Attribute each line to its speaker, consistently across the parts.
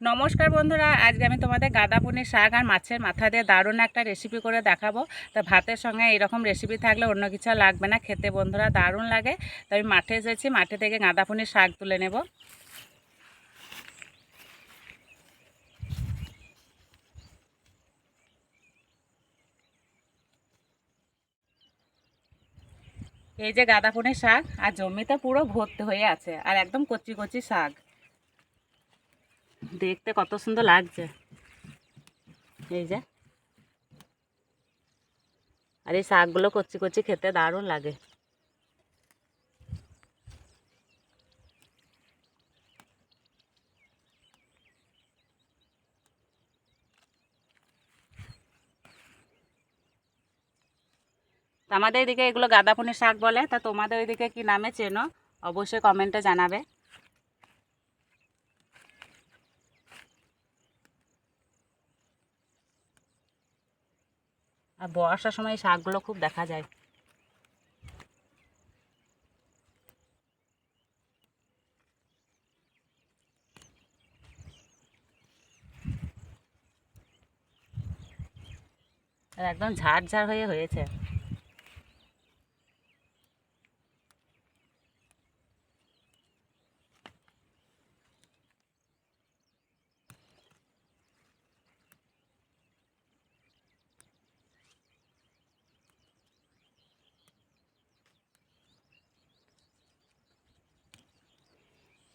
Speaker 1: নমস্কার বন্ধুরা, আজকে আমি তোমাদের গাঁদা পনির শাক আর মাছের মাথা দিয়ে দারুণ একটা রেসিপি করে দেখাবো। তো ভাতের সঙ্গে এরকম রেসিপি থাকলে অন্য কিছু লাগবে না, খেতে বন্ধুরা দারুণ লাগে। তো আমি মাঠে এসেছি, মাঠে থেকে গাঁদা পনির শাক তুলে নেব। এই যে গাঁদা পনির শাক, আর জমিতে পুরো ভর্তি হয়ে আছে, আর একদম কচি কচি শাক। দেখতে কত সুন্দর লাগছে। এই যে। আর এই শাকগুলো কচি কচি খেতে দারুণ লাগে। আমাদের এদিকে এগুলো গাঁদাপুনি শাক বলে, তা তোমাদের ওইদিকে কি নামে চেনো? অবশ্যই কমেন্টে জানাবে। আর বর্ষার সময় শাকগুলো খুব দেখা যায়। আর একদম ঝাড় ঝাড় হয়ে হয়েছে।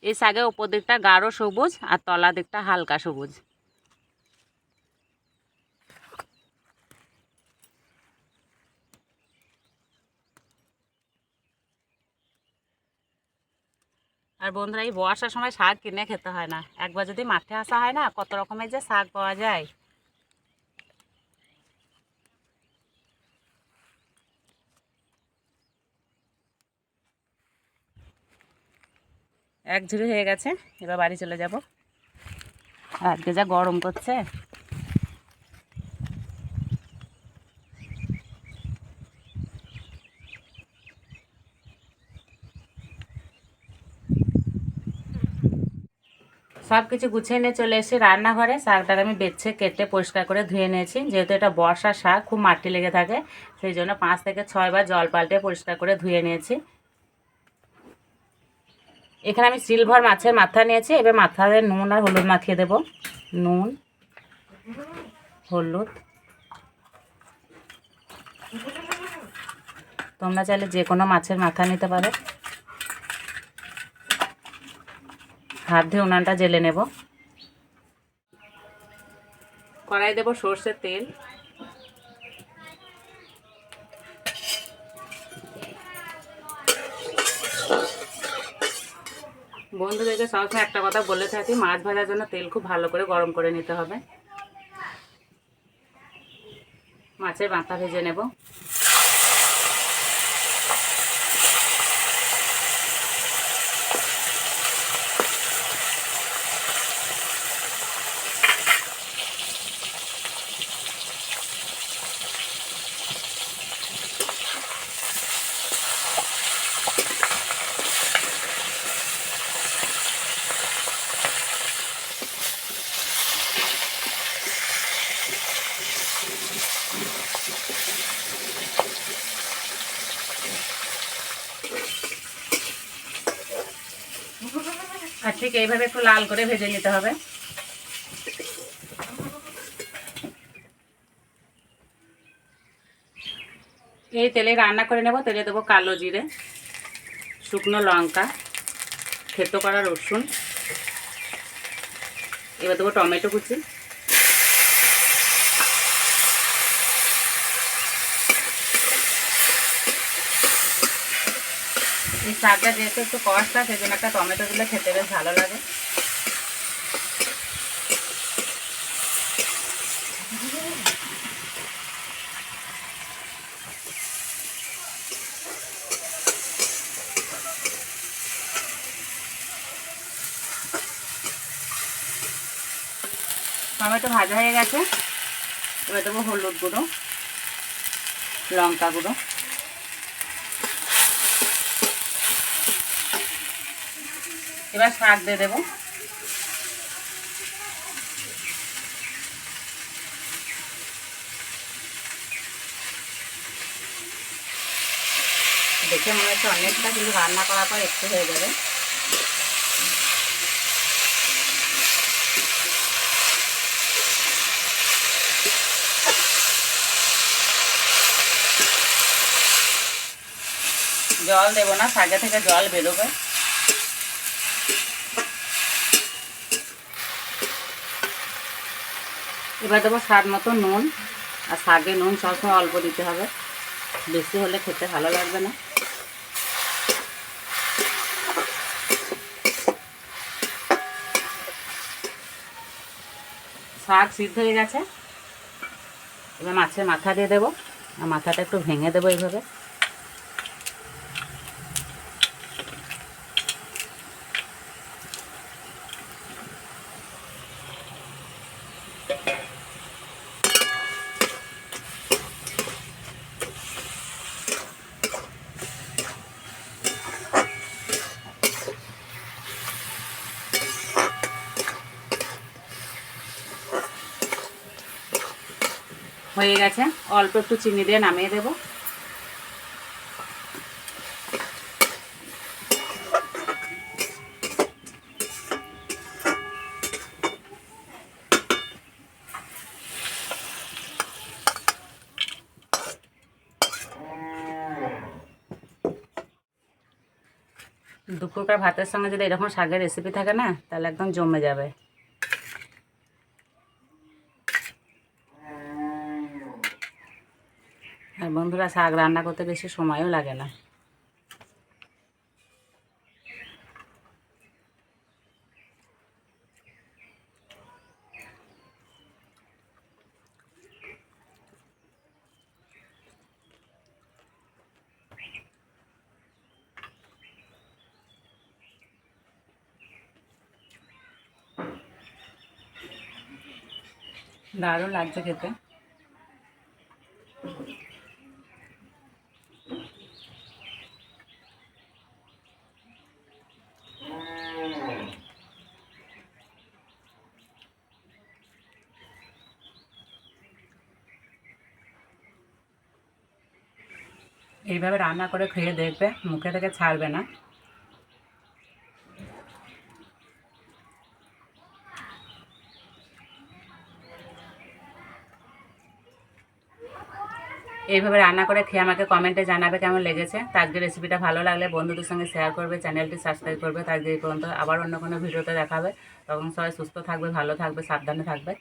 Speaker 1: এই শাকের উপর দিকটা গাঢ় সবুজ আর তলা দিকটা হালকা সবুজ। আর বন্ধুরা, এই বর্ষার সময় শাক কিনে খেতে হয় না। একবার যদি মাঠে আসা হয় না, কত রকমের যে শাক পাওয়া যায়। এক ঝুড়ি হয়ে গেছে, এবার বাড়ি চলে যাব। আজকে যা গরম করছে সব কিছু গুছিয়ে নিয়ে চলে এসেছি রান্নাঘরে। শাকটাকে আমি বেছে কেটে পরিষ্কার করে ধুয়ে নিয়েছি। যেহেতু এটা বর্ষার শাক, খুব মাটি লেগে থাকে, সেই জন্য পাঁচ থেকে ছয়বার জল পাল্টে পরিষ্কার করে ধুয়ে নিয়েছি। এখানে আমি সিলভার মাছের মাথা নিয়েছি, এবার মাথাতে নুন আর হলুদ মাখিয়ে দেব। নুন, হলুদ। তোমরা চাইলে যে কোনো মাছের মাথা নিতে পারো। হাত দিয়ে উনানটা জেলে নেব। কড়াই দেব সর্ষের তেল। বন্ধুদেরকে সবসময় একটা কথা বলে থাকি, মাছ ভাজার জন্য তেল খুব ভালো করে গরম করে নিতে হবে। মাছের মাথা ভেজে নেব। আর ঠিক এইভাবে একটু লাল করে ভেজে নিতে হবে। এই তেলে রান্না করে নেব, তেলে দেবো কালো জিরে, শুকনো লঙ্কা, থেতো করা রসুন, এবার দেবো টমেটো কুচি। এই শাকটা যেহেতু একটু কষটা সেই জন্য একটা টমেটো দিলে খেতে বেশ ভালো লাগে। টমেটো ভাজা হয়ে গেছে। এবার দেবো হলুদ গুঁড়ো, লঙ্কা গুঁড়ো। এবার শাক দিয়ে দেবো। দেখে মনে হচ্ছে অনেকটা কিন্তু রান্না করার পর একটু হয়ে যাবে। জল দেবো না সাগে থেকে জল বেরোবে। এবার দেবো স্বাদ মতো নুন আর শাকে নুন সবসময় অল্প দিতে হবে। বেশি হলে খেতে ভালো লাগবে না। শাক সিদ্ধ হয়ে গেছে। এবার মাছের মাথা দিয়ে দেবো। আর মাথাটা একটু ভেঙে দেবো এইভাবে। হয়ে গেছে। অল্প একটু চিনি দিয়ে নামিয়ে দেব। দুপুরকার ভাতের সঙ্গে যদি এরকম শাকের রেসিপি থাকে না, তাহলে একদম জমে যাবে। আর বন্ধুরা শাক রান্না করতে বেশি সময়ও লাগে না। দারুণ লাগছে খেতে। এইভাবে রান্না করে খেয়ে দেখবে, মুখে থেকে ছাড়বে না। এইভাবে রান্না করে খেয়ে আমাকে কমেন্টে জানাবে কেমন লেগেছে। তো আজকের রেসিপিটা ভালো লাগলে বন্ধুদের সঙ্গে শেয়ার করবে চ্যানেলটি সাবস্ক্রাইব করবে। তার এই পর্যন্ত আবার অন্য কোনো ভিডিওতে দেখাবে। তখন সবাই সুস্থ থাকবে, ভালো থাকবে, সাবধানে থাকবে।